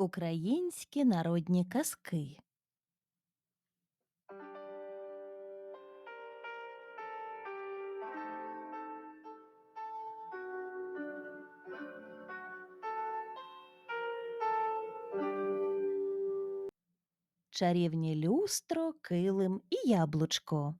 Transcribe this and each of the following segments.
Українські народні казки. Чарівні люстро, килим і яблучко.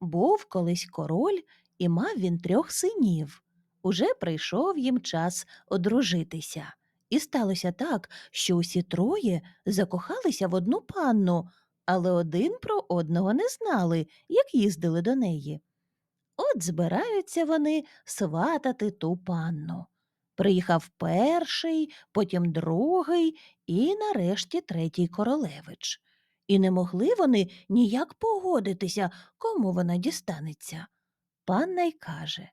Був колись король, і мав він трьох синів. Уже прийшов їм час одружитися. І сталося так, що усі троє закохалися в одну панну, але один про одного не знали, як їздили до неї. От збираються вони сватати ту панну. Приїхав перший, потім другий і нарешті третій королевич. І не могли вони ніяк погодитися, кому вона дістанеться. Панна й каже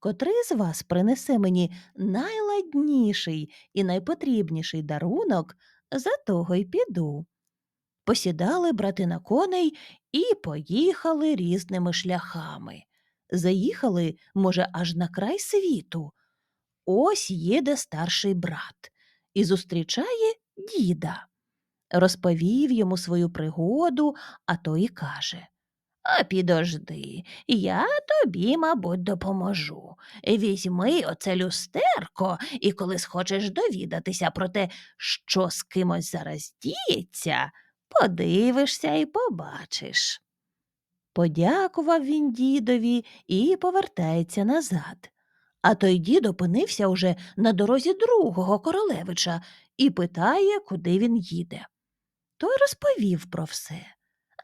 Котрий з вас принесе мені найладніший і найпотрібніший дарунок, за того й піду. Посідали брати на коней і поїхали різними шляхами. Заїхали, може, аж на край світу. Ось їде старший брат і зустрічає діда. Розповів йому свою пригоду, а той і каже А підожди, я тобі, мабуть, допоможу. Візьми оце люстерко, і коли схочеш довідатися про те, що з кимось зараз діється, подивишся і побачиш. Подякував він дідові і повертається назад. А той дід опинився уже на дорозі другого королевича і питає, куди він їде. Той розповів про все.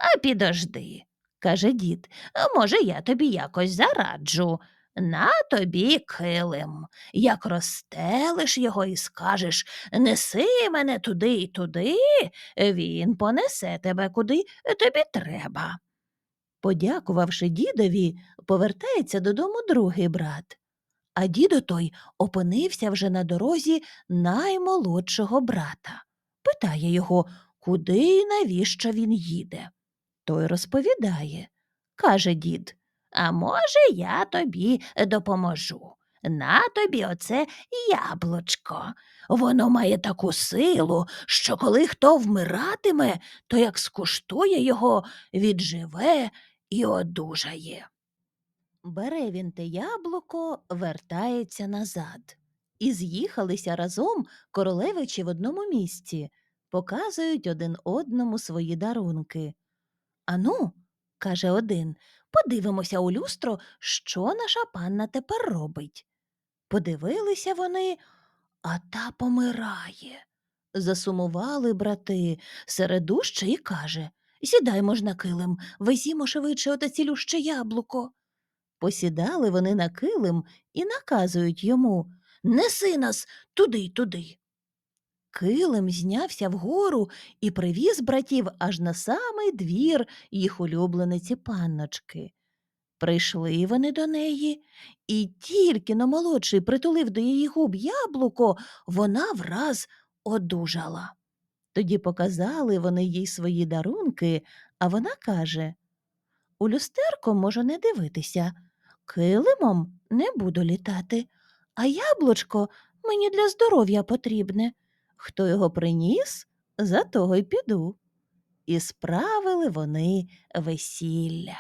А підожди, каже дід, може, я тобі якось зараджу. На тобі килим. Як розстелиш його і скажеш неси мене туди й туди, він понесе тебе куди тобі треба. Подякувавши дідові, повертається додому другий брат. А дідо той опинився вже на дорозі наймолодшого брата. Питає його, куди і навіщо він їде. Той розповідає. Каже дід, а може, я тобі допоможу. На тобі оце яблучко. Воно має таку силу, що коли хто вмиратиме, то як скуштує його, відживе і одужає. Бере він те яблуко, вертається назад. І з'їхалися разом королевичі в одному місці, показують один одному свої дарунки. Ану, каже один, подивимося у люстро, що наша панна тепер робить. Подивилися вони, а та помирає. Засумували брати, середуще і каже Сідаймо ж на килим, везімо швидше оте цілюще яблуко. Посідали вони на килим і наказують йому Неси нас туди й туди. Килим знявся вгору і привіз братів аж на самий двір їх улюблениці панночки. Прийшли вони до неї, і тільки но молодший притулив до її губ яблуко, вона враз одужала. Тоді показали вони їй свої дарунки, а вона каже У люстерко можу не дивитися, килимом не буду літати, а яблучко мені для здоров'я потрібне. Хто його приніс, за того й піду. І справили вони весілля.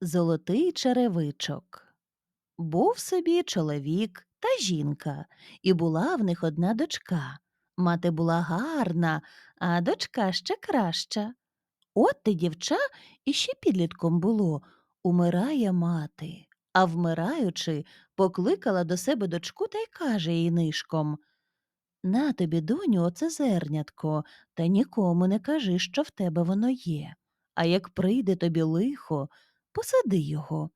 Золотий черевичок. Був собі чоловік та жінка, і була в них одна дочка. Мати була гарна, а дочка ще краща. От ти, дівча, іще підлітком було умирає мати, а вмираючи, покликала до себе дочку та й каже їй нишком На тобі, доню, оце зернятко, та нікому не кажи, що в тебе воно є. А як прийде тобі лихо, посади його.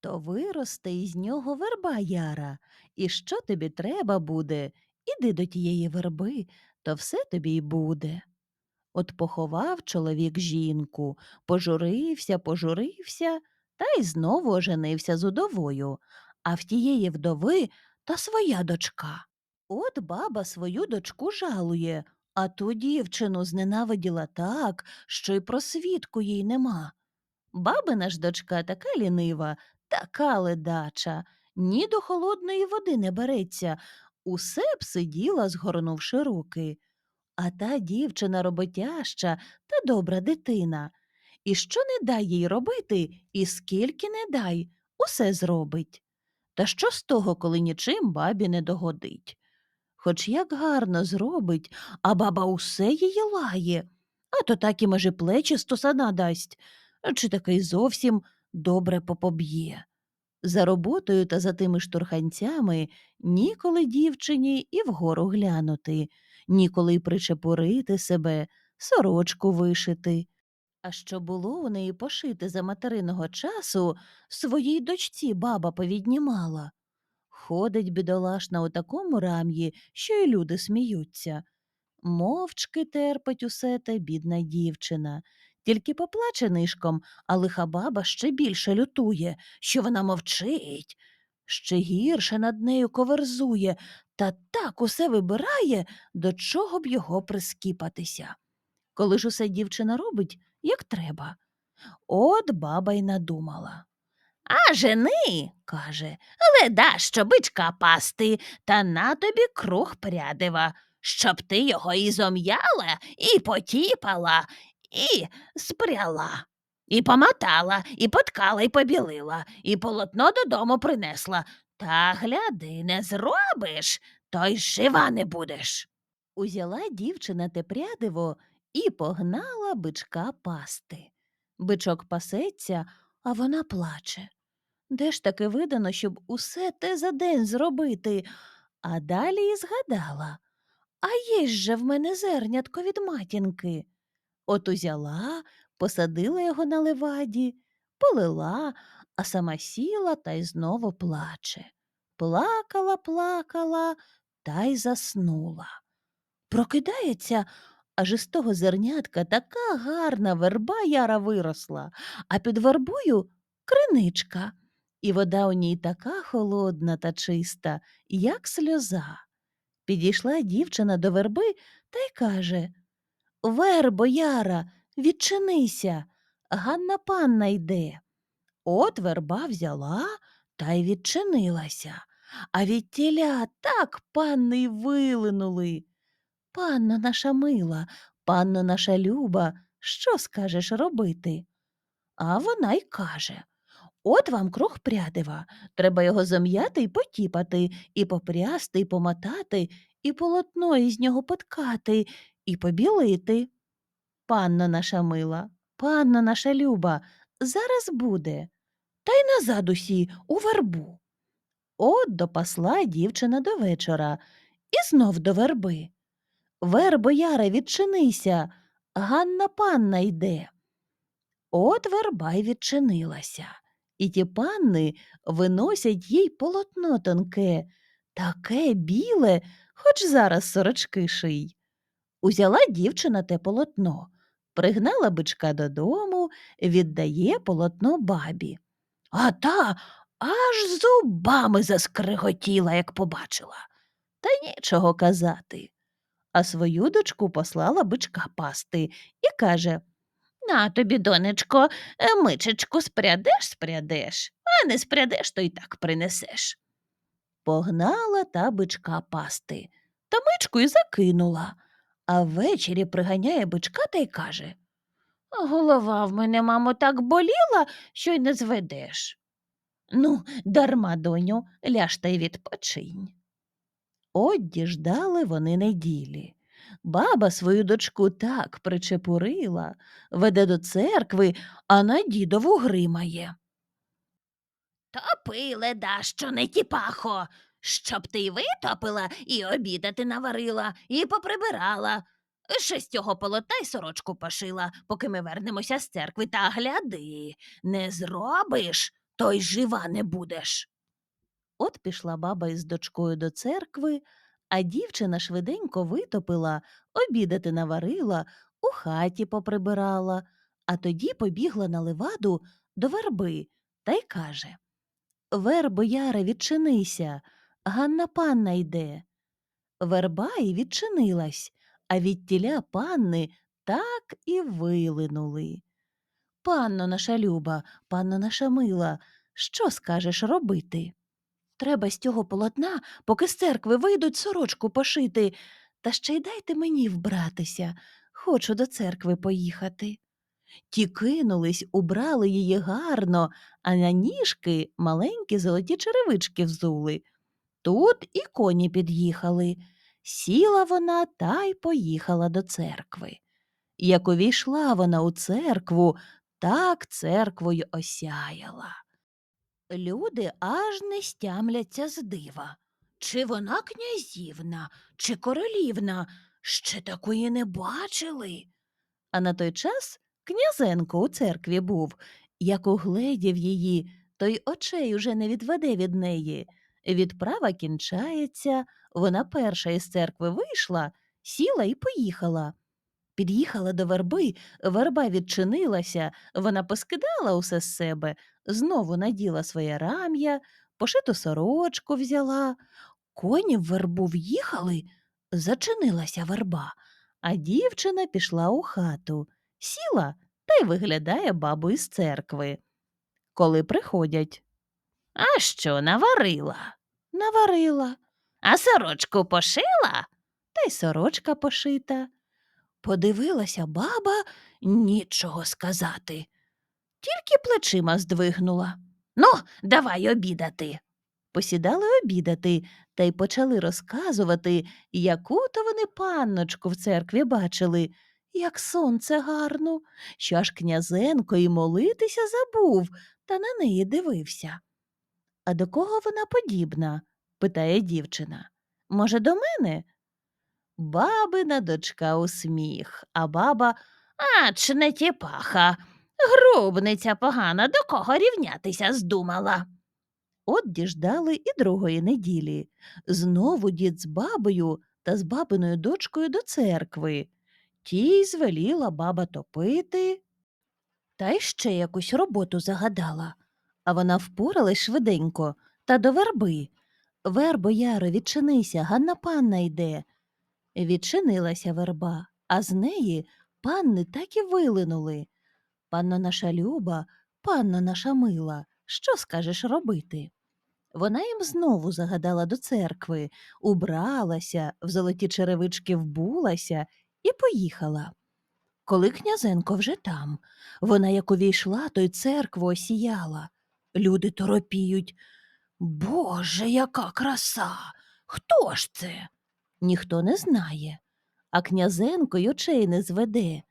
То виросте із нього верба яра, і що тобі треба буде, іди до тієї верби, то все тобі й буде. От поховав чоловік жінку, пожурився, пожурився, та й знову оженився з удовою, а в тієї вдови та своя дочка. От баба свою дочку жалує, а ту дівчину зненавиділа так, що й просвідку їй нема. Бабина ж дочка така лінива, така ледача, ні до холодної води не береться, усе б сиділа, згорнувши руки. А та дівчина роботяща та добра дитина. І що не дай їй робити, і скільки не дай, усе зробить. Та що з того, коли нічим бабі не догодить? Хоч як гарно зробить, а баба усе її лає, а то так і може плечі стосана дасть, чи таки зовсім добре попоб'є. За роботою та за тими штурханцями ніколи дівчині і вгору глянути, ніколи й причепурити себе, сорочку вишити. А що було у неї пошити за материного часу, своїй дочці баба повіднімала. Ходить бідолашна у такому рам'ї, що й люди сміються. Мовчки терпить усе те бідна дівчина. Тільки поплаче нишком, а лиха баба ще більше лютує, що вона мовчить, ще гірше над нею коверзує та так усе вибирає, до чого б його прискіпатися. Коли ж усе дівчина робить, як треба. От баба й надумала. А жени, каже, леда, що бичка пасти, та на тобі круг прядива, щоб ти його і зом'яла, і потіпала, і спряла, і помотала, і поткала, і побілила, і полотно додому принесла. Та гляди, не зробиш, то й жива не будеш. Узяла дівчина те прядиво і погнала бичка пасти. Бичок пасеться, а вона плаче. Де ж таки видано, щоб усе те за день зробити? А далі і згадала. А є ж же в мене зернятко від матінки. От узяла, посадила його на леваді, полила, а сама сіла та й знову плаче. Плакала, плакала та й заснула. Прокидається, аж із того зернятка така гарна верба яра виросла, а під вербою криничка, і вода у ній така холодна та чиста, як сльоза. Підійшла дівчина до верби та й каже Вербо, яра, відчинися, Ганна панна йде. От верба взяла та й відчинилася, а відтіля так панни й вилинули. Панно наша мила, панно наша люба, що скажеш робити? А вона й каже От вам круг прядива, треба його зам'яти й потіпати, і попрясти, і помотати, і полотно із нього поткати, і побілити. Панно наша мила, панно наша люба, зараз буде. Та й назад усі у вербу. От допасла дівчина до вечора і знов до верби. Вербо, яре, відчинися, Ганна панна йде. От верба й відчинилася, і ті панни виносять їй полотно тонке, таке біле, хоч зараз сорочки ший. Узяла дівчина те полотно, пригнала бичка додому, віддає полотно бабі. А та аж зубами заскриготіла, як побачила. Та нічого казати. А свою дочку послала бичка пасти і каже На тобі, донечко, е, мичечку спрядеш, спрядеш, а не спрядеш, то й так принесеш. Погнала та бичка пасти, та мичку й закинула, а ввечері приганяє бичка та й каже Голова в мене, мамо, так боліла, що й не зведеш. Ну, дарма, доню, ляж та й відпочинь. От діждали вони неділі. Баба свою дочку так причепурила, веде до церкви, а на дідову гримає. Топи, леда, що не тіпахо, щоб ти й витопила, і обідати наварила, і поприбирала. Ще з цього полота й сорочку пошила, поки ми вернемося з церкви, та гляди, не зробиш, то й жива не будеш. От пішла баба із дочкою до церкви, а дівчина швиденько витопила, обідати наварила, у хаті поприбирала, а тоді побігла на леваду до верби та й каже Вербо, яре, відчинися, Ганна панна йде. Верба й відчинилась, а відтіля панни так і вилинули. Панно наша люба, панно наша мила, що скажеш робити? Треба з цього полотна, поки з церкви вийдуть сорочку пошити, та ще й дайте мені вбратися. Хочу до церкви поїхати. Ті кинулись, убрали її гарно, а на ніжки маленькі золоті черевички взули. Тут і коні під'їхали. Сіла вона та й поїхала до церкви. Як увійшла вона у церкву, так церквою осяяла. Люди аж не стямляться з дива. Чи вона князівна, чи королівна, ще такої не бачили. А на той час князенко у церкві був, як угледів її, то й очей уже не відведе від неї. Відправа кінчається, вона перша із церкви вийшла, сіла і поїхала. Під'їхала до верби, верба відчинилася, вона поскидала усе з себе, знову наділа своє рам'я, пошиту сорочку взяла. Коні в вербу в'їхали, зачинилася верба, а дівчина пішла у хату, сіла та й виглядає бабу із церкви. Коли приходять. А що, наварила? Наварила. А сорочку пошила? Та й сорочка пошита. Подивилася баба, нічого сказати. Тільки плечима здвигнула. Ну, давай обідати. Посідали обідати та й почали розказувати, яку то вони панночку в церкві бачили, як сонце гарно, що аж князенко і молитися забув, та на неї дивився. А до кого вона подібна? питає дівчина. Може, до мене? Бабина дочка у сміх, а баба А, чи не тіпаха. Грубниця погана, до кого рівнятися здумала. От діждали і другої неділі. Знову дід з бабою та з бабиною дочкою до церкви. Тій звеліла баба топити. Та й ще якусь роботу загадала. А вона впоралась швиденько та до верби. Вербо, Яро, відчинися, Ганна панна йде. Відчинилася верба, а з неї панни так і вилинули. Панно наша люба, панно наша мила, що скажеш робити? Вона їм знову загадала до церкви, убралася, в золоті черевички вбулася і поїхала. Коли князенко вже там, вона як увійшла, то й церкву осіяла. Люди торопіють. Боже, яка краса! Хто ж це? Ніхто не знає, а князенко й очей не зведе.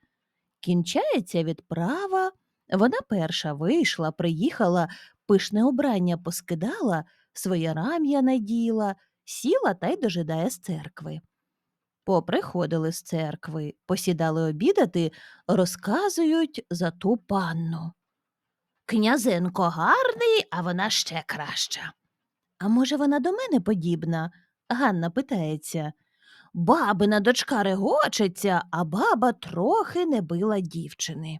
Кінчається відправа, вона перша вийшла, приїхала, пишне убрання поскидала, своє рам'я наділа, сіла та й дожидає з церкви. Поприходили з церкви, посідали обідати, розказують за ту панну. Князенко гарний, а вона ще краща. А може, вона до мене подібна? Ганна питається. Бабина дочка регочеться, а баба трохи не била дівчини.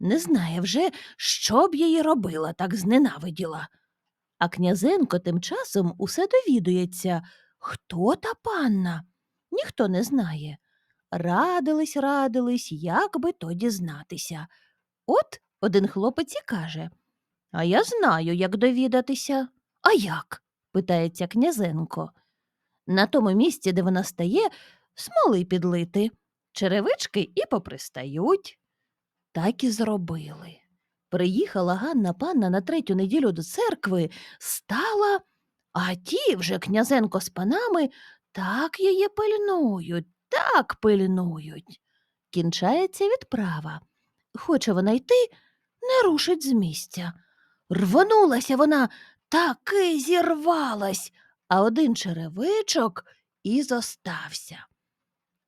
Не знає вже, що б її робила, так зненавиділа. А князенко тим часом усе довідується, хто та панна. Ніхто не знає. Радились, радились, як би то дізнатися. От один хлопець і каже А я знаю, як довідатися. А як? питається князенко. На тому місці, де вона стає, смоли підлити, черевички і попристають. Так і зробили. Приїхала Ганна панна на третю неділю до церкви, стала, а ті вже князенко з панами так її пильнують, так пильнують. Кінчається відправа. Хоче вона йти, не рушить з місця. Рвонулася вона, таки зірвалась, а один черевичок і зостався.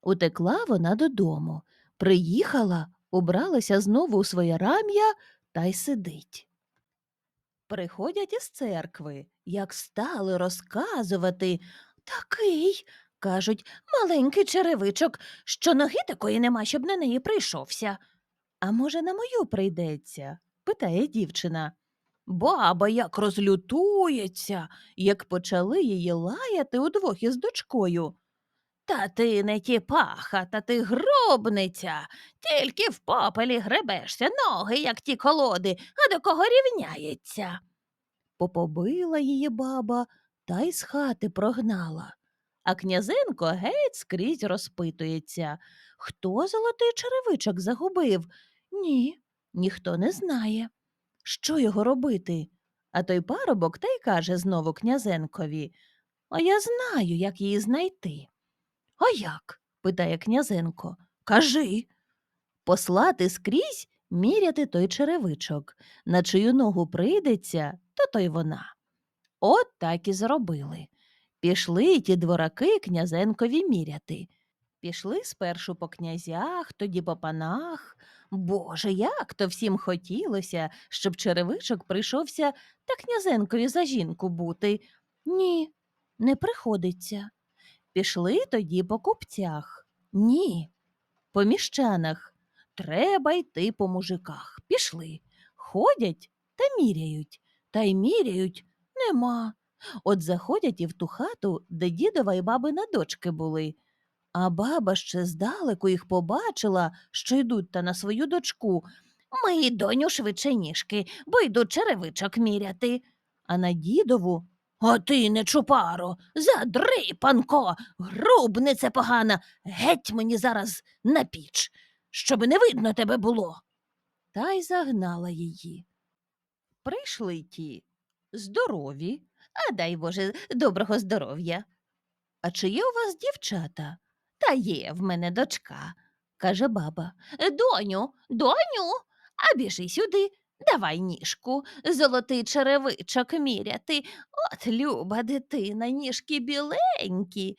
Утекла вона додому, приїхала, убралася знову у своє рам'я та й сидить. Приходять із церкви, як стали розказувати. Такий, кажуть, маленький черевичок, що ноги такої нема, щоб на неї прийшовся. А може, на мою прийдеться? питає дівчина. Баба як розлютується, як почали її лаяти удвох із дочкою. Та ти не тіпаха, та ти гробниця. Тільки в попелі гребешся, ноги, як ті колоди, а до кого рівняється. Попобила її баба та й з хати прогнала. А князенко геть скрізь розпитується, хто золотий черевичок загубив. Ні, ніхто не знає. Що його робити? А той парубок та й каже знову князенкові А я знаю, як її знайти. А як? питає князенко. Кажи. Послати скрізь міряти той черевичок, на чию ногу прийдеться, то то й вона. От так і зробили. Пішли ті двораки князенкові міряти. Пішли спершу по князях, тоді по панах. Боже, як то всім хотілося, щоб черевичок прийшовся та князенкові за жінку бути. Ні, не приходиться. Пішли тоді по купцях. Ні, по міщанах. Треба йти по мужиках. Пішли. Ходять та міряють, та й міряють нема. От заходять і в ту хату, де дідова й бабина дочки були. А баба ще здалеку їх побачила, що йдуть та на свою дочку. Мої доню швидше ніжки, бо йду черевичок міряти. А на дідову А ти, не чупаро, задрипанко, грубнице погана, геть мені зараз на піч, щоби не видно тебе було. Та й загнала її. Прийшли ті здорові, а дай Боже доброго здоров'я. А чи є у вас дівчата? Та є в мене дочка, каже баба. Доню, доню, а біжи сюди, давай ніжку, золотий черевичок міряти. От люба дитина, ніжки біленькі.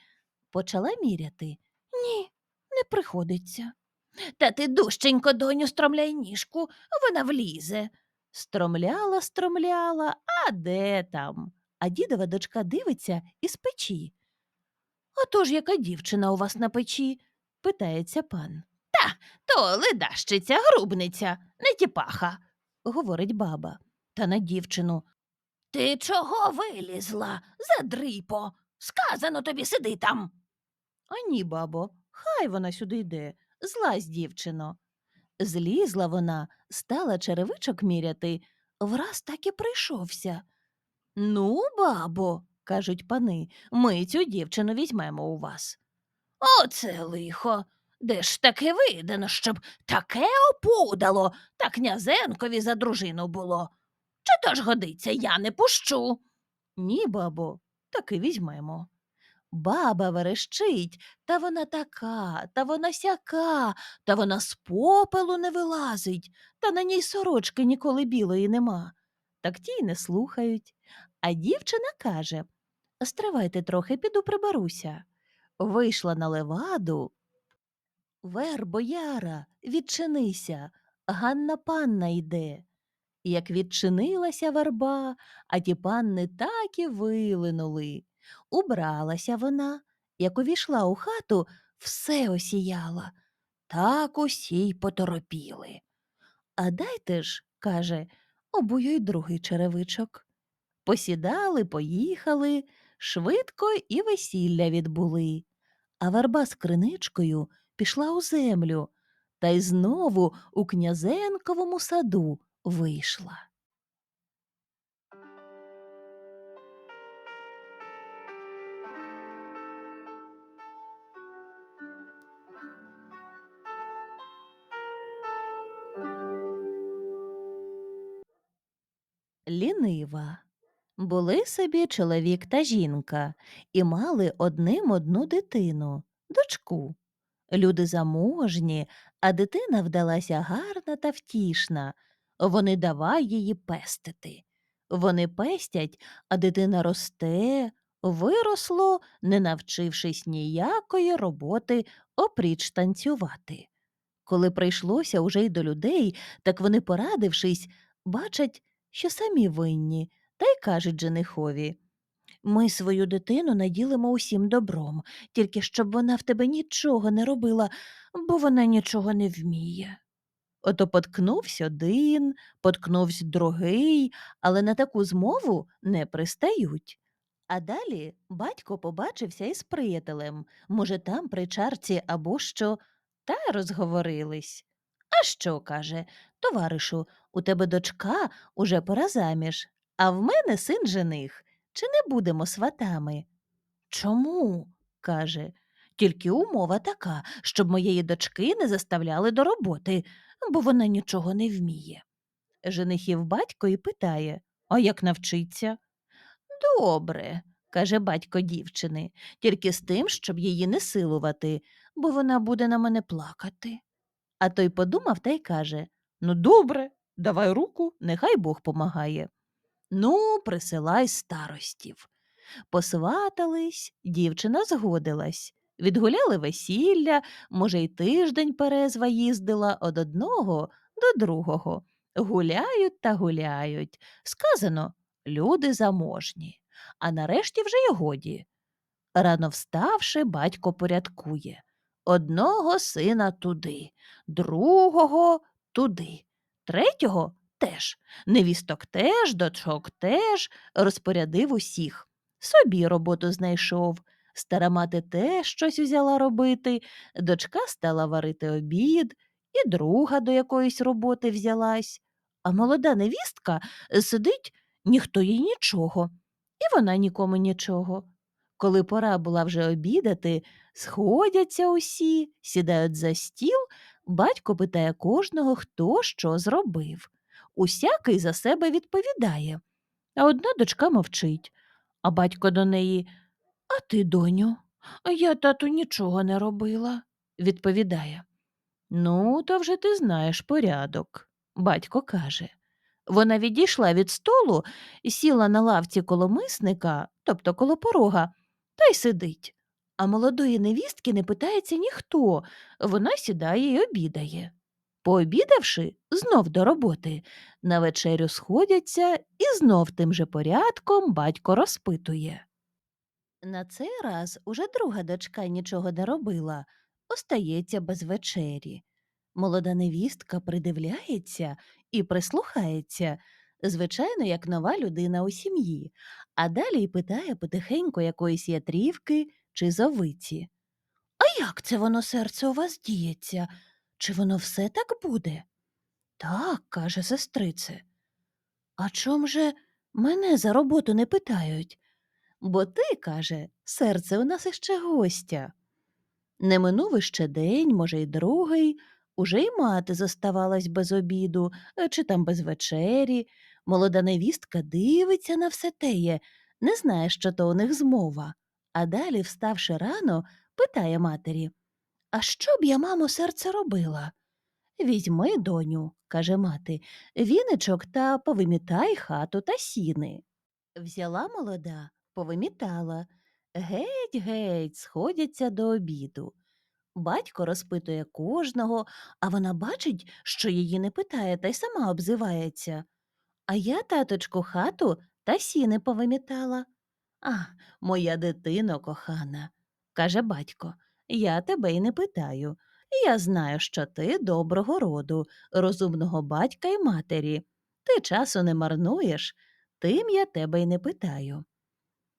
Почала міряти. Ні, не приходиться. Та ти дужченько, доню, стромляй ніжку, вона влізе. Стромляла, стромляла, а де там? А дідова дочка дивиться із печі. «А то ж яка дівчина у вас на печі? питається пан. Та, то ледащиця, грубниця, не тіпаха, говорить баба. Та на дівчину. Ти чого вилізла, задрипо? Сказано тобі сиди там. А ні, бабо, хай вона сюди йде, злазь, дівчино. Злізла вона, стала черевичок міряти, враз так і прийшовся. Ну, бабо, кажуть пани, ми цю дівчину візьмемо у вас. Оце лихо. Де ж таке видано, щоб таке опудало, та князенкові за дружину було. Чи то ж годиться, я не пущу. Ні, бабо, таки візьмемо. Баба верещить, та вона така, та вона сяка, та вона з попелу не вилазить, та на ній сорочки ніколи білої нема. Так ті й не слухають. А дівчина каже Стривайте трохи, піду приберуся. Вийшла на леваду. Вер, бояра, відчинися, Ганна панна йде. Як відчинилася верба, а ті панни так і вилинули. Убралася вона, як увійшла у хату, все осіяла. Так усі й поторопіли. А дайте ж, каже, обую й другий черевичок. Посідали, поїхали, швидко і весілля відбули. А верба з криничкою пішла у землю та й знову у князенковому саду вийшла. Лінива. Були собі чоловік та жінка і мали одним одну дитину, дочку. Люди заможні, а дитина вдалася гарна та втішна. Вони давай її пестити. Вони пестять, а дитина росте, виросло, не навчившись ніякої роботи опріч танцювати. Коли прийшлося уже й до людей, так вони, порадившись, бачать, що самі винні, та й кажуть женихові Ми свою дитину наділимо усім добром, тільки щоб вона в тебе нічого не робила, бо вона нічого не вміє. Ото поткнувся один, поткнувся другий, але на таку змову не пристають. А далі батько побачився із приятелем. Може, там при чарці або що, та розговорились. А що, каже, товаришу, у тебе дочка уже пора заміж, а в мене син жених. Чи не будемо сватами? Чому? каже. Тільки умова така, щоб моєї дочки не заставляли до роботи, бо вона нічого не вміє. Женихів батько і питає А як навчиться? Добре, каже батько дівчини, тільки з тим, щоб її не силувати, бо вона буде на мене плакати. А той подумав та й каже Ну, добре, давай руку, нехай Бог помагає. Ну, присилай старостів. Посватались, дівчина згодилась. Відгуляли весілля, може, й тиждень перезва їздила од одного до другого. Гуляють та гуляють. Сказано люди заможні. А нарешті вже й годі. Рано вставши, батько порядкує. Одного сина туди, другого туди, третього теж, невісток теж, дочок теж, розпорядив усіх. Собі роботу знайшов. Стара мати теж щось узяла робити, дочка стала варити обід, і друга до якоїсь роботи взялась. А молода невістка сидить, ніхто їй нічого, і вона нікому нічого. Коли пора була вже обідати, сходяться усі, сідають за стіл, батько питає кожного, хто що зробив. Усякий за себе відповідає. А одна дочка мовчить, а батько до неї А ти, доню, я, тату, нічого не робила, відповідає. Ну, то вже ти знаєш порядок, батько каже. Вона відійшла від столу, сіла на лавці коло мисника, тобто коло порога, та й сидить. А молодої невістки не питається ніхто, вона сідає й обідає. Пообідавши, знов до роботи. На вечерю сходяться і знов тим же порядком батько розпитує. На цей раз уже друга дочка нічого не робила, остається без вечері. Молода невістка придивляється і прислухається, звичайно, як нова людина у сім'ї, а далі й питає потихеньку якоїсь ятрівки чи зовиці. А як це воно серце у вас діється? Чи воно все так буде? Так, каже сестрице. А чом же мене за роботу не питають? Бо ти, каже, серце у нас іще гостя. Не минув іще день, може, й другий, уже й мати зоставалась без обіду е, чи там без вечері. Молода невістка дивиться на все теє, не знає, що то у них змова. А далі, вставши рано, питає матері А що б я, мамо, серце робила? Візьми, доню, каже мати, віничок та повимітай хату та сіни. Взяла молода, повимітала. Геть, геть, сходяться до обіду. Батько розпитує кожного, а вона бачить, що її не питає, та й сама обзивається. А я, таточку, хату та сіни повимітала. А, моя дитино кохана, каже батько, я тебе й не питаю. Я знаю, що ти доброго роду, розумного батька й матері. Ти часу не марнуєш, тим я тебе й не питаю.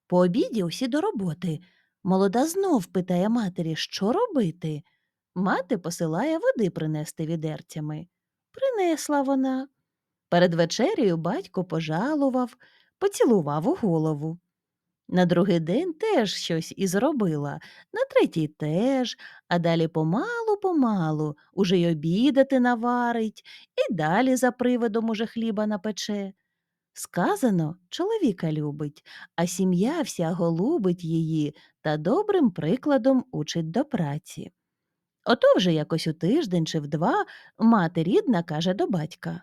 По обіді усі до роботи. Молода знов питає матері, що робити. Мати посилає води принести відерцями. Принесла вона. Перед вечерею батько пожалував, поцілував у голову. На другий день теж щось і зробила, на третій теж, а далі помалу-помалу уже й обідати наварить, і далі за приводом уже хліба напече. Сказано, чоловіка любить, а сім'я вся голубить її та добрим прикладом учить до праці. Ото вже якось у тиждень чи в два мати рідна каже до батька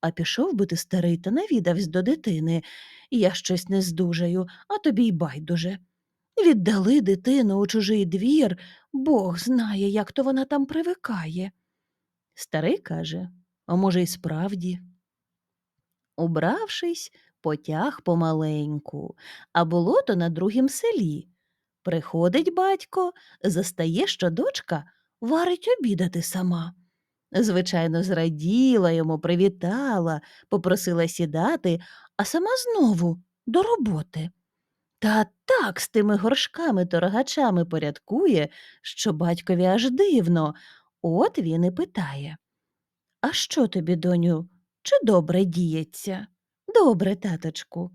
А пішов би ти старий та навідавсь до дитини. Я щось не здужаю, а тобі й байдуже. Віддали дитину у чужий двір, Бог знає, як то вона там привикає. Старий каже А може, й справді. Убравшись, потяг помаленьку, а було то на другім селі. Приходить батько, застає, що дочка варить обідати сама. Звичайно, зраділа йому, привітала, попросила сідати, а сама знову до роботи. Та так з тими горшками торгачами порядкує, що батькові аж дивно. От він і питає А що тобі, доню, чи добре діється? Добре, таточку.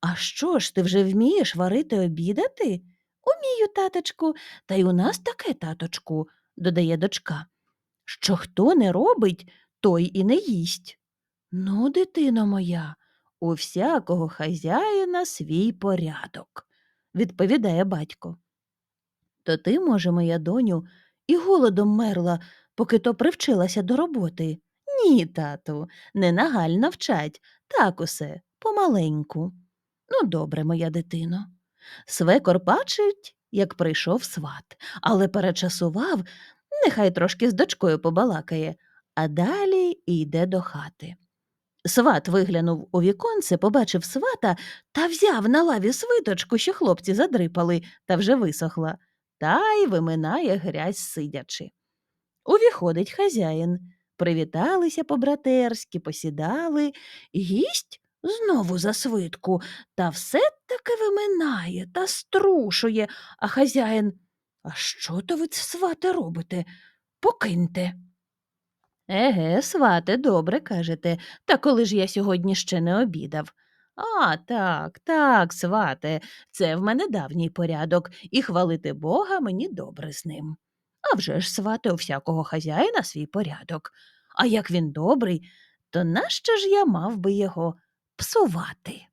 А що ж ти вже вмієш варити обідати? Умію, таточку, та й у нас таке, таточку, додає дочка, що хто не робить, той і не їсть. Ну, дитино моя, у всякого хазяїна свій порядок, відповідає батько. То ти, може, моя доню, і голодом мерла, поки то привчилася до роботи. Ні, тату, не нагально вчать, так усе, помаленьку. Ну, добре, моя дитино. Свекор бачить, як прийшов сват, але перечасував, нехай трошки з дочкою побалакає, а далі йде до хати. Сват виглянув у віконце, побачив свата та взяв на лаві свиточку, що хлопці задрипали, та вже висохла, та й виминає грязь сидячи. Увіходить хазяїн. Привіталися по-братерськи, посідали, гість знову за свитку, та все таки виминає та струшує, а хазяїн. А що то ви, свате, робите? Покиньте. Еге, свате, добре кажете, та коли ж я сьогодні ще не обідав. А, так, так, свате, це в мене давній порядок, і хвалити Бога мені добре з ним. А вже ж, свате, у всякого хазяїна свій порядок. А як він добрий, то нащо ж я мав би його псувати?